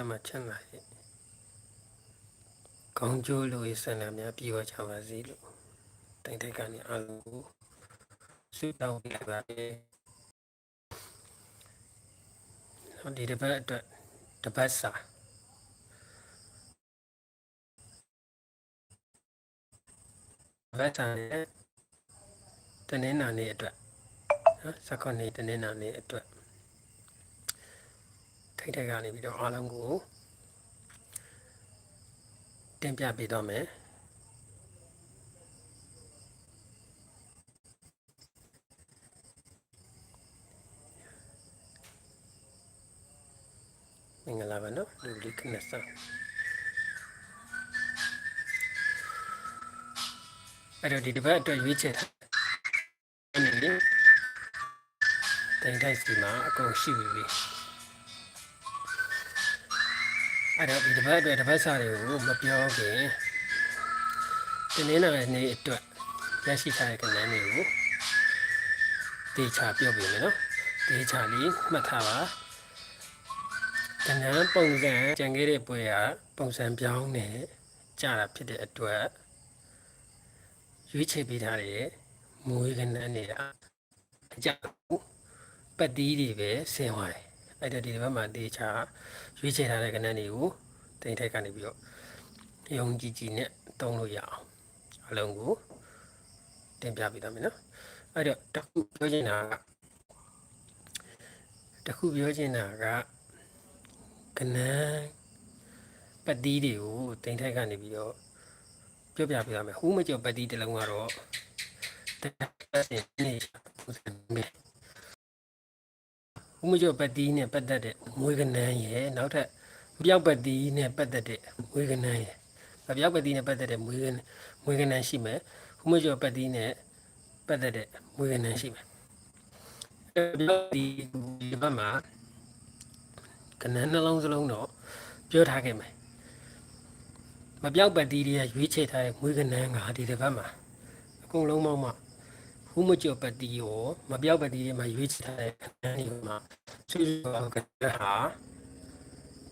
အမှချမ်းသာရဲ့ကောင်းကျိုးလို့ဆန္ဒများပြေဝကြပါစေလို့တိုင်တိုင်ကနေအားလုံးကိုဆုတောင်းပေးပါတယ်ဟောဒီတစ်ပတ်အတွက်တစ်ပတ်စာတစ်ပတ်စာနဲ့တနင်္လာနေ့အတွက်နော်စက္ကန့်နေ့တနင်္လာနေ့အတွက် ထိတ်တက်ကနေပြီးတော့အားလုံးကိုတင်ပြပေးတော့မယ်မင်္ဂလာပါနော်လူလေးခဏစအဲ့တော့ဒီတစ်ပတ်အတွက်ရွေးချယ်တာနေလေတိုင်တိုက်စီမှာအကုန်ရှိပြီလေ အဲ့တော့ဒီတစ်ပတ်အတွက်တစ်ပတ်စာတွေကိုမပြောခင်ဒီနေ့နဲ့နေ့အတွက်ရရှိထားတဲ့ကဏ္ဍတွေကိုတေချာပြောပြမယ်နော်တေချာလေးမှတ်ထားပါကဏ္ဍပုံစံကြံခဲ့တဲ့ပွဲကပုံစံပြောင်းနေကြတာဖြစ်တဲ့အတွက်ရွေးချယ်ပေးထားတဲ့မွေးကဏ္ဍတွေကအကြပတ်တီးတွေပဲဆင်းသွားတယ် အဲ့တော့ဒီတစ်ပတ်မှာတေချာရွေးချယ်ထားတဲ့ကဏ္ဍတွေကိုတင်ထိုက်ကနေပြီးတော့ယုံကြည်ကြည်နဲ့တုံးလို့ရအောင်အလုံးကိုတင်ပြပေးသွားမယ်နော်အဲ့တော့တစ်ခုပြောချင်တာကတစ်ခုပြောချင်တာကကနန်းပတ်တီးတွေကိုတင်ထိုက်ကနေပြီးတော့ပြောပြပေးသွားမယ်ဟူးမကျော်ပတ်တီးတစ်လုံးကတော့တက်စင်နေပုံ စံမျိုးဟူးမကျော်ပတ်တီးနဲ့ပတ်သက်တဲ့မွေးကနန်းရဲ့နောက်ထပ်ပြောက်ပတ်တီးနဲ့ပတ်သက်တဲ့မွေးကနန်းရဲ့ပြောက်ပတ်တီးနဲ့ပတ်သက်တဲ့မွေးကမွေးကနန်းရှိမယ်ဟူးမကျော်ပတ်တီးနဲ့ပတ်သက်တဲ့မွေးကနန်းရှိမယ်ပြောက်ဒီဒီဘက်မှာကနန်းနှလုံးစလုံးတော့ပြောထားခဲ့မယ်မပြောက်ပတ်တီးတွေကရွေးချယ်ထားတဲ့မွေးကနန်းကဒီတစ်ပတ်မှာအကုန်လုံးပေါင်းမှာ ဟူးမကျော်ပတ်တီးရောမပြောက်ပတ်တီးတွေမှာရွေးချယ်ထားတဲ့ကနန်းတွေမှာဆွေးနွေးအောင်ကနန်းဟာ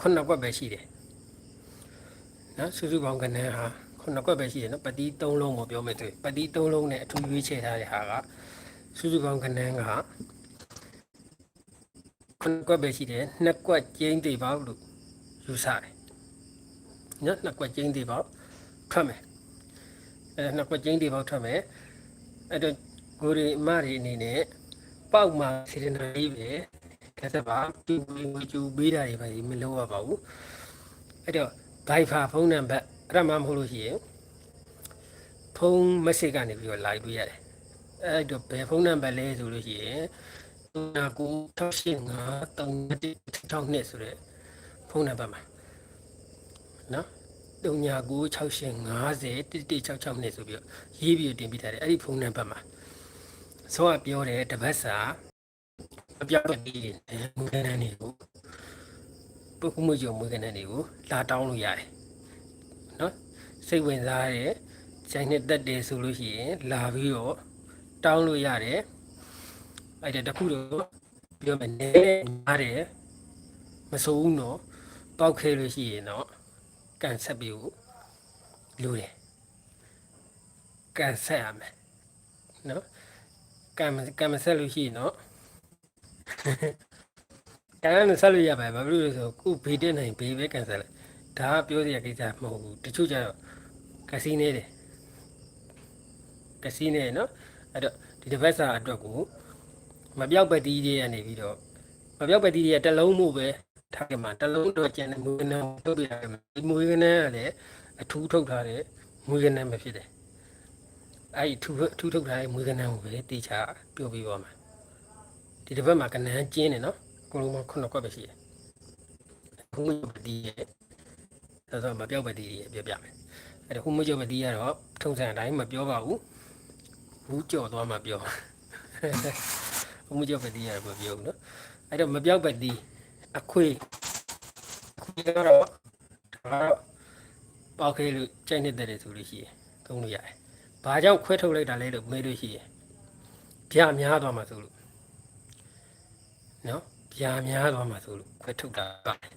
ခုနှစ်ကွက်ပဲရှိတယ်နော်စုစုပေါင်းကနန်းဟာခုနှစ်ကွက်ပဲရှိတယ်နော်ပတိ၃လုံးကိုပြောမယ်ဆိုပတိ၃လုံးနဲ့အထူးရွေးချယ်ထားတဲ့ဟာကစုစုပေါင်းကနန်းကခုနှစ်ကွက်ပဲရှိတယ်နှစ်ကွက်ကျင်းသေးပါလို့ယူဆတယ်နော်နှစ်ကွက်ကျင်းသေးပါထွက်မယ်အဲနှစ်ကွက်ကျင်းသေးပါထွက်မယ်အဲ့တော့ ကိုရီအမရီအနေနဲ့ပေါက်မှာစေတနာလေးပဲကဲစပါတူငွေကျူပေးတာတွေပဲမလုပ်ရပါဘူးအဲ့တော့ဘိုင်ဖာဖုန်းနံပါတ်အဲ့ဒါမှမဟုတ်လို့ရှိရင်ဖုန်း message ကနေပြီးတော့ live ပေးရတယ်အဲ့တော့ဘယ်ဖုန်းနံပါတ်လဲဆိုလို့ရှိရင်39853162ဆိုတဲ့ဖုန်းနံပါတ်မှာနော်3996501166ဆိုပြီးတော့ရေးပြီးတင်ပြထားတယ်အဲ့ဒီဖုန်းနံပါတ်မှာ စောကပြောတယ်တပတ်စာအပြောင်းပြီးမွေးကနန်းတွေကိုပုဂ္ဂမွေကျော်မွေးကနန်းတွေကိုလာတောင်းလို့ရတယ်နော်စိတ်ဝင်စားတဲ့ခြိုင်နဲ့တက်တယ်ဆိုလို့ရှိရင်လာပြီးတော့တောင်းလို့ရတယ်အဲ့ဒါတခုတော့ပြောမယ်နဲနားတယ်မစိုးဘူးနော်ပေါက်ခဲလို့ရှိရင်တော့ကန်ဆက်ပြီးကိုလိုတယ်ကန်ဆက်ရမယ်နော် ကန်ကန်မဆက်လို့ရှိရင်တော့ကန်မဆက်လို့ရပါဘာဖြစ်လို့လဲဆိုခုဘေးတက်နိုင်ဘေးပဲကန်ဆက်လိုက်ဒါကပြောစရာကိစ္စမဟုတ်ဘူးတချို့ကျတော့ကစီနေတယ်ကစီနေနော်အဲ့တော့ဒီတစ်ပတ်စာအတွက်ကိုမပြောက်ပတိတွေကနေပြီးတော့မပြောက်ပတိတွေကတစ်လုံးမှုပဲထားကြမှာတစ်လုံးတော့ကျန်တဲ့မွေးကနန်းထုတ်ပြရတယ်ဒီမွေးကနန်းကလည်းအထူးထုတ်ထားတဲ့မွေးကနန်းပဲဖြစ်တယ် အဲ့ဒီအထူးအထူးထုတ်ထားတဲ့မွေးကနန်းကိုပဲတေချာပြောပြပါမယ်ဒီတစ်ပတ်မှာကနန်းကျင်းတယ်နော်အကုန်လုံးမှခုနှစ်ကွက်ပဲရှိတယ်ခုမပတိရဲ့ဆိုတော့မပြောက်ပတိရဲ့ပြောပြမယ်အဲ့ဒါခုမကျော်ပတိကတော့ထုံစံအတိုင်းမပြောပါဘူးဘူးကြော်သွားမှပြောခုမကျော်ပတိကတော့မပြောဘူးနော်အဲ့တော့မပြောက်ပတိအခွေအခွေကတော့ဒါကတော့ပေါက်ခဲလို့ကြိုက်နေတဲ့ဆိုလို့ရှိရင်သုံးလို့ရတယ်။ ဘာကြောင့်ခွဲထုတ်လိုက်တာလဲလို့မေးလို့ရှိရင်ပြများသွားမှာဆိုလို့နော်ပြများသွားမှာဆိုလို့ခွဲထုတ်တာပါတယ်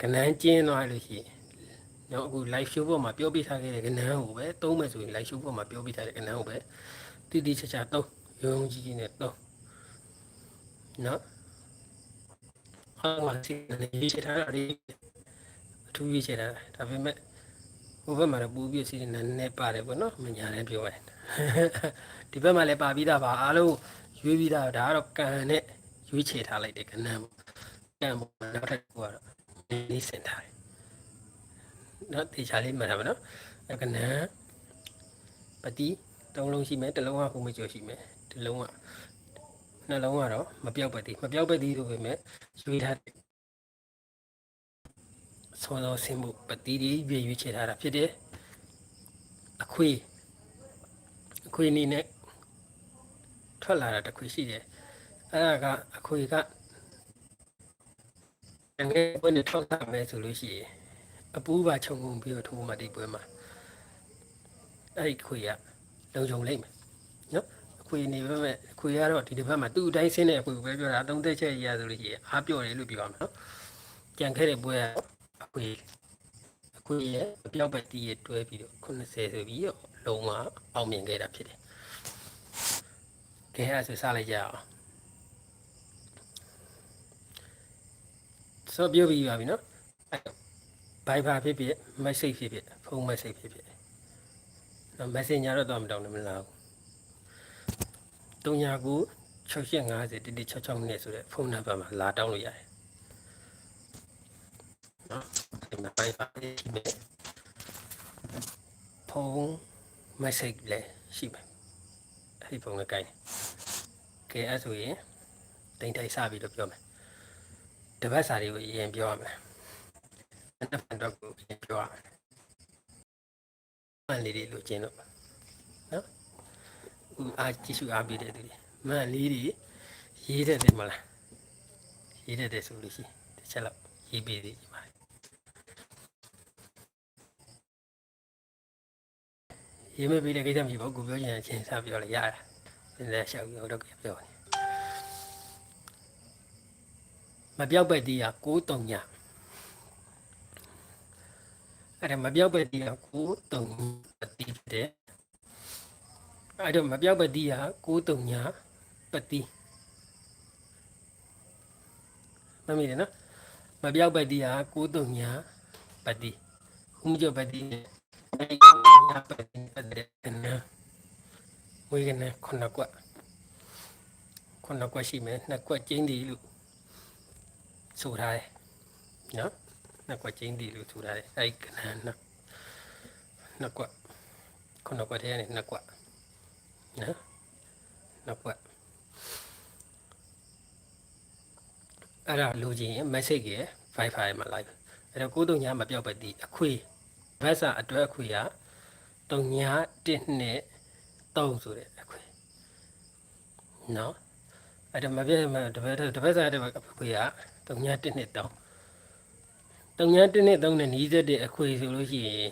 ကနန်းကျင်းသွားလို့ရှိရင်နော်အခု live show ပေါ်မှာပြောပြထားခဲ့တဲ့ကနန်းကိုပဲသုံးမယ်ဆိုရင် live show ပေါ်မှာပြောပြထားတဲ့ကနန်းကိုပဲတိတိကျကျသုံးရုံကြီးကြီးနဲ့သုံးနော်ဟာမစီနေရေးချထားတာလေအထူးရေးချထားတာဒါပေမဲ့ ဟိုဘက်မှာတော့ပူပြီးစီနေနည်းနည်းပါတယ်ပေါ့နော်မညာလည်းပြောရတယ်ဒီဘက်မှာလည်းပါပြီးသားပါအားလုံးရွေးပြီးသားဒါကတော့ကန်နဲ့ရွေးချထားလိုက်တဲ့ကနန်းပေါ့ကန်ပေါ့နောက်ထပ်ကတော့နေစင်ထားတယ်နော်တေချာလေးမှတ်ထားပါနော်အဲ့ကနန်းပတိသုံးလုံးရှိမယ်တစ်လုံးကဟိုမကျော်ရှိမယ်တစ်လုံးကနှလုံးကတော့မပြောက်ပတိမပြောက်ပတိဆိုပေမဲ့ရွေးထားတဲ့ ဆောသောဆင်းမှုပတိတွေရွေးရွေးချထားတာဖြစ်တယ်အခွေအခွေအနေနဲ့ထွက်လာတာတစ်ခွေရှိတယ်အဲ့ဒါကအခွေကအငယ်ဘယ်နဲ့ထွက်လာမယ်ဆိုလို့ရှိရင်အပူးပါခြုံငုံပြီးတော့ထိုးမှတိပွဲမှာအဲ့ဒီခွေကလုံခြုံလိမ့်မယ်နော်အခွေနေပဲမဲ့အခွေကတော့ဒီတစ်ဖက်မှာသူ့အတိုင်းဆင်းတဲ့အခွေကိုပဲပြောတာသုံးသက်ချက်ရဆိုလို့ရှိရင်အားပြော့တယ်လို့ပြောရမှာနော်ကြံခဲ့တဲ့ပွဲကအ ခွေအခွေရဲ့အပြောက်ပဲတီးရတွဲပြီးတော့80ဆိုပြီးတော့လုံးဝအောင်မြင်ခဲ့တာဖြစ်တယ်ကဲအဲ့ဒါဆိုစလိုက်ကြအောင်ဆိုပြောပြီးပါပြီနော်ဘိုင်ဘာဖြစ်ဖြစ် message ဖြစ်ဖြစ်ဖုန်း message ဖြစ်ဖြစ်နော် messenger တော့တော့မတောင်းနေမလားဘူး39 650တိတိ66နဲ့ဆိုတဲ့ဖုန်းနံပါတ်မှာလာတောင်းလို့ရတယ် နော်ဒီမှာဘိုင်ဘာဖြစ်ဖြစ်ဖုန်း message လည်းရှိမယ်အဲ့ဒီဖုန်းလည်းကိုင်းကဲအဲ့ဆိုရင်တိမ်ထိုက်စပြီးတော့ပြောမယ်တပတ်စာတွေကိုအရင်ပြောရမယ်အနှစ်ဖန်တော့ကိုအရင်ပြောရမယ်မှန်လေးတွေလိုချင်တော့နော်ဥအားကြည့်ရှုအားပေးတဲ့သူတွေမှန်လေးတွေရေးတဲ့တယ်မလားရေးတဲ့တယ်ဆိုလို့ရှိရင်တစ်ချက်လောက်ရေးပေးသေးပါ ရေးမပေးတဲ့ကိစ္စမရှိပါဘူးကိုပြောချင်တဲ့အချင်းစပြောလိုက်ရတာနည်းနည်းရှောက်ပြီးတော့ပြောတယ်မပြောက်ပဲတီးရ6တုံညအဲ့ဒါမပြောက်ပဲတီးရ6တုံပတိတဲ့အဲ့တော့မပြောက်ပဲတီးရ6တုံညပတိမမီးတယ်နော်မပြောက်ပဲတီးရ6တုံညပတိခုမကျော်ပတိနဲ့အဲ့ကိုညပတိပတဲ့နော် ဝေကနဲ့ခုနကွက်ခုနကွက်ရှိမယ်နှစ်ကွက်ကျင်းဒီလို့ဆိုထားတယ်နော်နှစ်ကွက်ကျင်းဒီလို့ဆိုထားတယ်အဲ့ကနန်းနှစ်နှစ်ကွက်ခုနကွက်ထဲကနေနှစ်ကွက်နော်နှစ်ကွက်အဲ့ဒါလိုချင်ရင် message ရ Wi-Fi မှာလိုက်အဲ့တော့ကိုးတုံညာမပြောက်ပဲဒီအခွေ ဘက်စာအတွဲအခွေကတုံညာ1နဲ့3ဆိုတဲ့အခွေနော်အဲ့ဒါမပြည့်မတပည့်တပည့်စားတဲ့အခွေကတုံညာ1နဲ့3တုံညာ1နဲ့3နဲ့နီးစက်တဲ့အခွေဆိုလို့ရှိရင်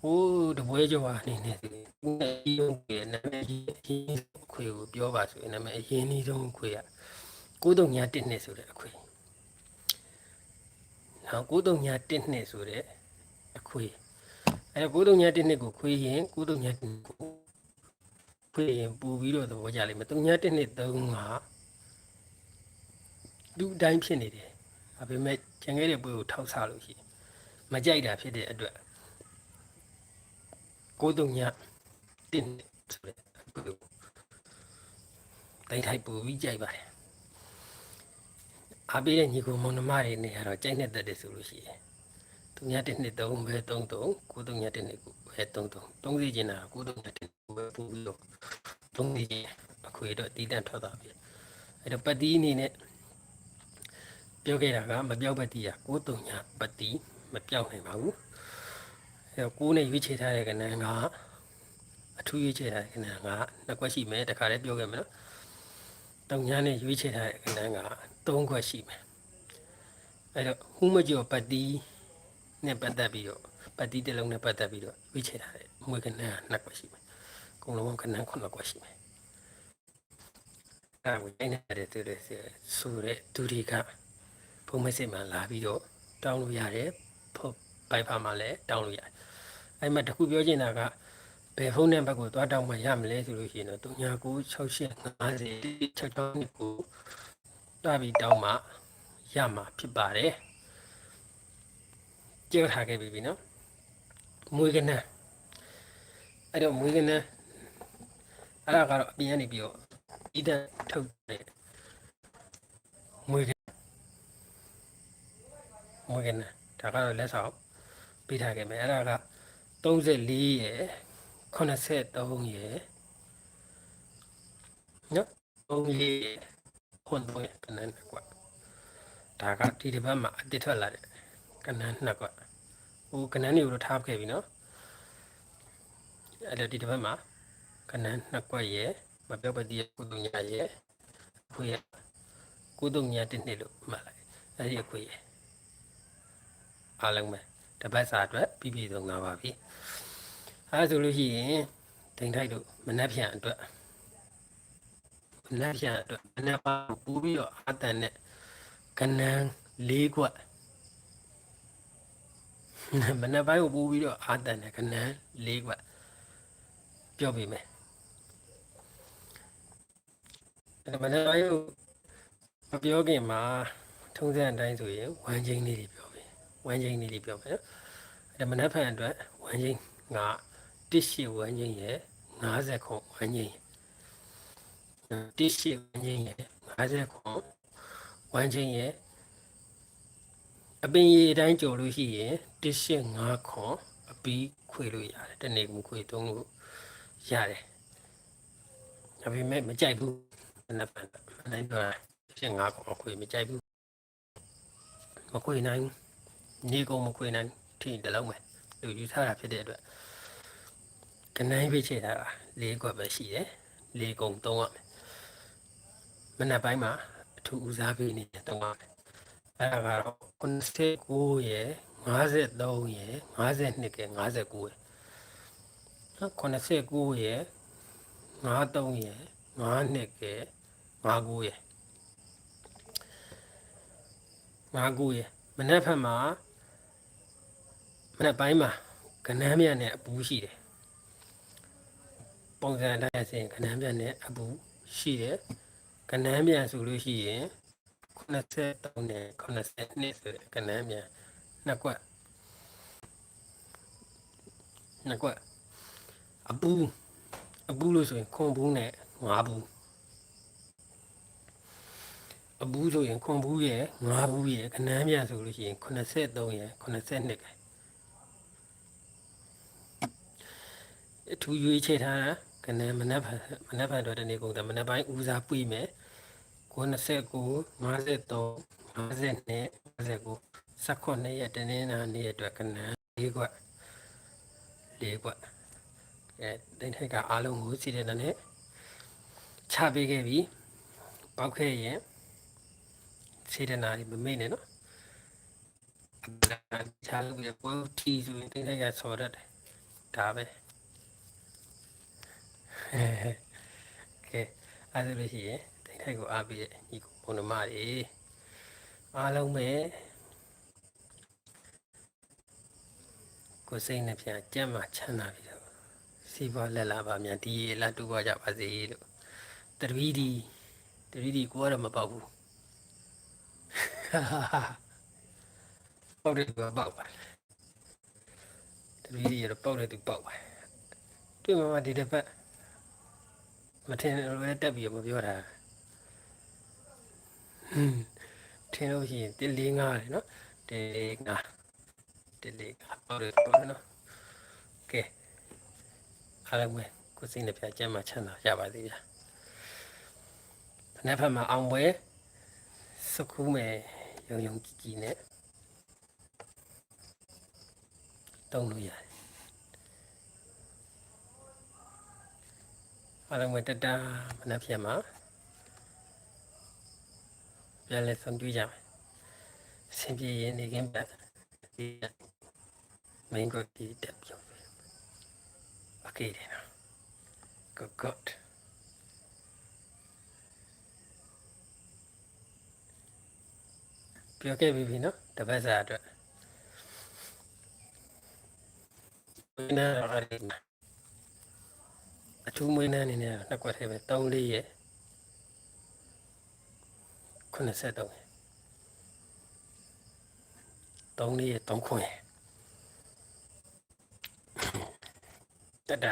ဟိုးတပွဲကျော်အနေနဲ့ဒီရုံးရဲ့နာမည်ကြီးအခွေကိုပြောပါဆိုရင်နာမည်အရင်ကြီးဆုံးအခွေက9တုံညာ1နဲ့ဆိုတဲ့အခွေနောက်9တုံညာ1နဲ့ဆိုတဲ့ အခွေအဲ9တုံညာ1နဲ့ကိုခွေးရင်9တုံညာ1ကိုခွေးရင်ပူပြီးတော့သဘောကျလိမ့်မယ်တုံညာ1နဲ့3ကလူအတိုင်းဖြစ်နေတယ်ဒါပေမဲ့ကျန်ခဲ့တဲ့ပွဲကိုထောက်ဆလို့ရှိရင်မကြိုက်တာဖြစ်တဲ့အတွက်ကိုတုံညတင်းဆိုတဲ့ပွဲကိုတိုင်းထိုက်ပူပြီးကြိုက်ပါတယ်အားပေးတဲ့ညီကိုမောင်နှမတွေနေရာတော့ကြိုက်နေတတ်တယ်ဆိုလို့ရှိရင် တုံညတစ်နှစ်သုံးပဲသုံးသုံးကိုတုံညတစ်နှစ်ကိုပဲသုံးသုံးသုံးစီကျင်တာကိုတုံညတစ်ကိုပဲပူပြီးတော့သုံးစီကျင်အခွေတော့တီးတန့်ထွက်သွားပြီအဲ့တော့ပတိအနေနဲ့ပြောခဲ့တာကမပြောက်ပတိကကိုတုံညာပတိမပြောက်နိုင်ပါဘူးအဲတော့ကိုနဲ့ရွေးချယ်ထားတဲ့ကဏ္ဍကအထူးရွေးချယ်ထားတဲ့ကဏ္ဍကနှစ်ခွက်ရှိမယ်တခါလည်းပြောခဲ့မယ်နော်တုံညာနဲ့ရွေးချယ်ထားတဲ့ကဏ္ဍကသုံးခွက်ရှိမယ်အဲတော့ဟူးမကျော်ပတိ နဲ့ပတ်သက်ပြီးတော့ပတိတစ်လုံးနဲ့ပတ်သက်ပြီးတော့ရွေးချယ်ထားတဲ့မွေကဏ္ဍကနှစ်ခွက်ရှိမယ်အကုန်လုံးကဏ္ဍခုနှစ်ခွက်ရှိမယ်အဲဝင်နေတဲ့သူတွေဆိုတဲ့သူတွေကဖုန်းမက်ဆေ့မှာလာပြီးတော့တတောင်းလို့ရတယ်ဖုန်းဘိုင်ဖာမှာလည်းတောင်းလို့ရတယ်အဲ့မှာတခုပြောချင်တာကဘယ်ဖုန်းနံပါတ်ကိုသွားတောင်းမှရမလဲဆိုလို့ရှိရင်တော့396850ချက်ချောင်းကိုတွားပြီးတောင်းမှရမှာဖြစ်ပါတယ် ကြောက်ထားခဲ့ပြီနော်မွေးကနန်းအဲ့တော့မွေးကနန်းအဲ့ဒါကတော့အပြင်ကနေပြီးတော့ဣဒံထုတ်တယ်မွေးကနန်းမွေးကနန်းဒါကတော့လက်ဆောင်ပေးထားခဲ့မယ်အဲ့ဒါက34ရယ်83ရယ်နော်34ရယ်ခွန်တော့ကနန်းကွာဒါကဒီတစ်ပတ်မှာအတစ်ထွက်လာတဲ့ ကနန်းနှစ်ကွာဟိုကနန်းတွေကိုတော့ထားခဲ့ပြီနော်အဲ့ဒါဒီတစ်ပတ်မှာကနန်းနှစ်ကွက်ရယ်မပြောပတိရကုတုညာရယ်အခွေရကုတုညာတစ်နှစ်လို့မှတ်လိုက်အဲ့ဒီအခွေရယ်အားလုံးပဲတပတ်စာအတွက်ပြည့်ပြည့်စုံလာပါပြီအဲဒါဆိုလို့ရှိရင်ဒိန်ထိုက်တို့မနှက်ဖြန်အတွက်မနှက်ဖြန်အတွက်မနှက်ပါပူပြီးတော့အတန်နဲ့ကနန်း၄ကွက် မနှက်ပိုင်းကိုပူပြီးတော့အာတန်နဲ့ကနန်း၄ကွက်ပြောပြမယ်အဲ့မနှက်ပိုင်းကိုမပြောခင်မှာထုံးစံအတိုင်းဆိုရင်ဝမ်းချင်းလေးတွေပြောမယ်ဝမ်းချင်းလေးတွေပြောမယ်နော်အဲ့မနှက်ဖန်အတွက်ဝမ်းချင်းငါတစ်ရှိဝမ်းချင်းရဲ့50ခုဝမ်းချင်းတစ်ရှိဝမ်းချင်းရဲ့50ခုဝမ်းချင်းရဲ့အပင်ရည်အတိုင်းကြော်လို့ရှိရင် 185ခွန်အပီးခွေလို့ရတယ်တနေ့ကခွေသုံးလို့ရတယ်ဒါပေမဲ့မကြိုက်ဘူးမနက်ဖြန်မနိုင်တော့185ခွန်အခွေမကြိုက်ဘူးမခွေနိုင်နေကုန်မခွေနိုင်ထိတလုံးပဲလူယူထားတာဖြစ်တဲ့အတွက်ကနိုင်ပြချေတာ၄ခွက်ပဲရှိတယ်၄ကုန်သုံးရမယ်မနက်ပိုင်းမှာအထူးဦးစားပေးနေတော့ရမယ်အဲ့ဒါကတော့89ရယ် 53ရယ်52ကဲ59ရယ်နော်89ရယ်53ရယ်52ကဲ59ရယ်59ရယ်မနေ့ဖက်မှာမနေ့ပိုင်းမှာကနန်းမြတ်နဲ့အပူရှိတယ်ပုံစံတိုင်းဆိုရင်ကနန်းမြတ်နဲ့အပူရှိတယ်ကနန်းမြတ်ဆိုလို့ရှိရင်83နဲ့82ဆိုတဲ့ကနန်းမြန် နှစ်ကွက်နှစ်ကွက်အပူအပူလို့ဆိုရင်ခွန်ဘူးနဲ့ငါးဘူးအပူဆိုရင်ခွန်ဘူးရဲ့ငါးဘူးရဲ့ကနန်းမြန်ဆိုလို့ရှိရင်83ရဲ့82ကဲအထူးရွေးချယ်ထားတာကနန်းမနက်မနက်ဖန်တော့တနေ့ကုန်တယ်မနက်ပိုင်းဦးစားပွေးမယ်59 53 52 59 18ရက်တနင်္လာနေ့အတွက်ကနန်း၄ခွက်၄ခွက်အဲတိတ်ထိုက်ကအားလုံးကိုစီတဲ့နဲ့ချပေးခဲ့ပြီပောက်ခဲ့ရင်စေတနာတွေမမေ့နဲ့နော်အပဒါချာလို့ပြပေါ်တီဆိုရင်တိတ်ထိုက်ကဆော်ရတယ်ဒါပဲကဲအဲ့ဒါလို့ရှိရင်တိတ်ထိုက်ကိုအားပေးတဲ့ညီကိုဘုံနမတွေအားလုံးပဲ ကိုယ်စိတ်နဲ့ပြန်ကြက်မှချမ်းသာပြီးတော့စီးပွားလက်လာပါမြန်ဒီရေလာတူပါကြပါစေလို့တရီဒီတရီဒီကိုကတော့မပေါက်ဘူးပေါက်တယ်ကပေါက်ပါတရီဒီရပေါက်တယ်သူပေါက်ပါတွေ့မှာဒီတစ်ပတ်မထင်လို့လည်းတက်ပြီးမပြောတာဟွန်းထင်လို့ရှိရင်1 4 5လေနော်1 4 5တ လေးဟုတ်တယ်ပေါ့နော်ကဲအားလုံးပဲကိုစိတ်နဲ့ပြကျမ်းမှာချမ်းသာရပါသေးဗျာဖနက်ဖက်မှာအောင်ပွဲစကူးမယ်ယုံယုံကြည်ကြည်နဲ့တုံးလို့ရတယ်အားလုံးပဲတတမနက်ဖြန်မှာပြန်လဲဆုံးတွေ့ကြမယ်ဆင်ပြေရင်နေကင်းပတ် yeah main got the depth of okay then good good ပြောခဲ့ပြီးပြီနော်တပတ်စာအတွက်ဝင်းနာရည်အထူးမွေးနာနေနေနှစ်ကွက်ထဲပဲ3-4ရက်83 3လေးရဲ့3ခွန်ရဲ့တတ